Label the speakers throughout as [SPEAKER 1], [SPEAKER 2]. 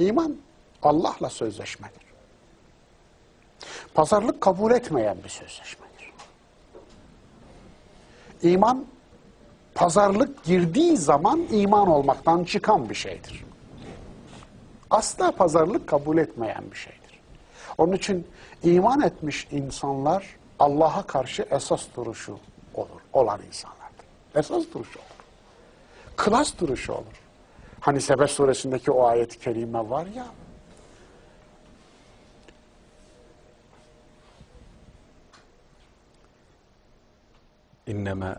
[SPEAKER 1] İman Allah'la sözleşmedir. Pazarlık kabul etmeyen bir sözleşmedir. İman pazarlık girdiği zaman iman olmaktan çıkan bir şeydir. Asla pazarlık kabul etmeyen bir şeydir. Onun için iman etmiş insanlar Allah'a karşı esas duruşu olur, olan insanlardır. Esas duruşu olur. Klas duruşu olur. Hani Sebe suresindeki o ayet-i kerime var ya,
[SPEAKER 2] İnneme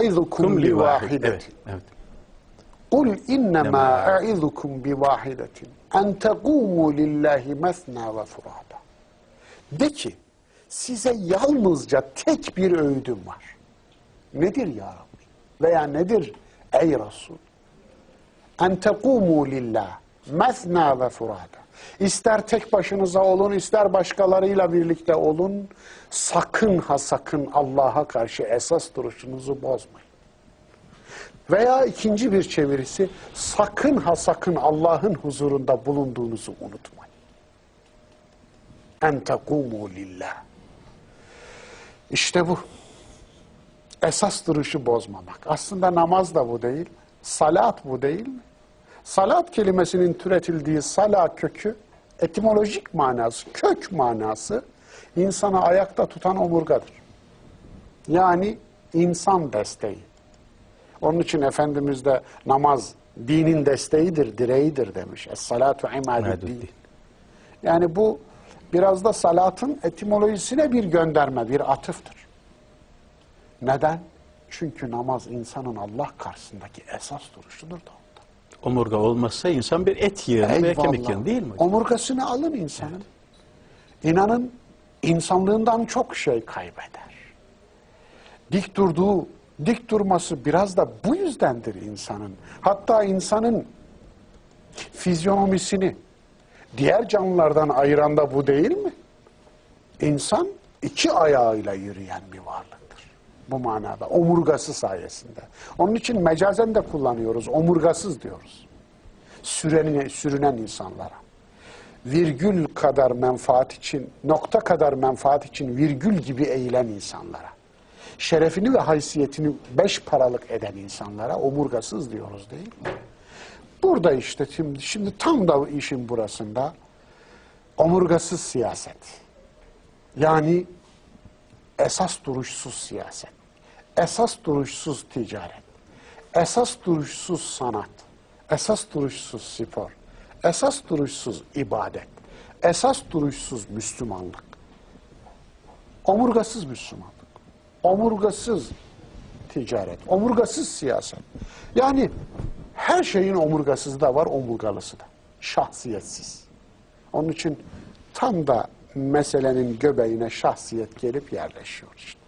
[SPEAKER 1] E'izukum bi
[SPEAKER 2] vahidetin. Evet.
[SPEAKER 1] Kul innema e'izukum bi vahidetin. En tegumu lillahi mesna ve furada. De ki size yalnızca tek bir öğüdüm var. Nedir ya Rabbi? Veya nedir ey Resul? En tekumu lillah mesna ve furada. İster tek başınıza olun, ister başkalarıyla birlikte olun. Sakın ha sakın Allah'a karşı esas duruşunuzu bozmayın. Veya ikinci bir çevirisi, sakın ha sakın Allah'ın huzurunda bulunduğunuzu unutmayın. En tekumu lillah. İşte bu. Esas duruşu bozmamak. Aslında namaz da bu değil. Salat bu değil mi? Salat kelimesinin türetildiği sala kökü, etimolojik manası, kök manası insana ayakta tutan omurgadır. Yani insan desteği. Onun için Efendimiz de namaz dinin desteğidir, direğidir demiş. Es-salatu imaduddin.
[SPEAKER 2] İmaduddin.
[SPEAKER 1] Yani bu biraz da salatın etimolojisine bir gönderme, bir atıftır. Neden? Çünkü namaz insanın Allah karşısındaki esas duruşudur da ondan.
[SPEAKER 2] Omurga olmazsa insan bir et yığını ve kemik yığını değil mi? hocam?
[SPEAKER 1] Omurgasını alın insanın. İnanın insanlığından çok şey kaybeder. Dik durduğu, dik durması biraz da bu yüzdendir insanın. Hatta insanın fizyonomisini diğer canlılardan ayıran da bu değil mi? İnsan iki ayağıyla yürüyen bir varlıktır. Bu manada omurgası sayesinde. Onun için mecazen de kullanıyoruz. Omurgasız diyoruz. Süreni, sürünen insanlara. Virgül kadar menfaat için, nokta kadar menfaat için virgül gibi eğilen insanlara. Şerefini ve haysiyetini beş paralık eden insanlara omurgasız diyoruz değil mi? Burada işte şimdi, şimdi tam da işin burasında omurgasız siyaset. Yani esas duruşsuz siyaset, esas duruşsuz ticaret, esas duruşsuz sanat, esas duruşsuz spor, esas duruşsuz ibadet, esas duruşsuz Müslümanlık, omurgasız Müslümanlık, omurgasız ticaret, omurgasız siyaset. Yani her şeyin omurgasızı da var, omurgalısı da. Şahsiyetsiz. Onun için tam da meselenin göbeğine şahsiyet gelip yerleşiyor işte.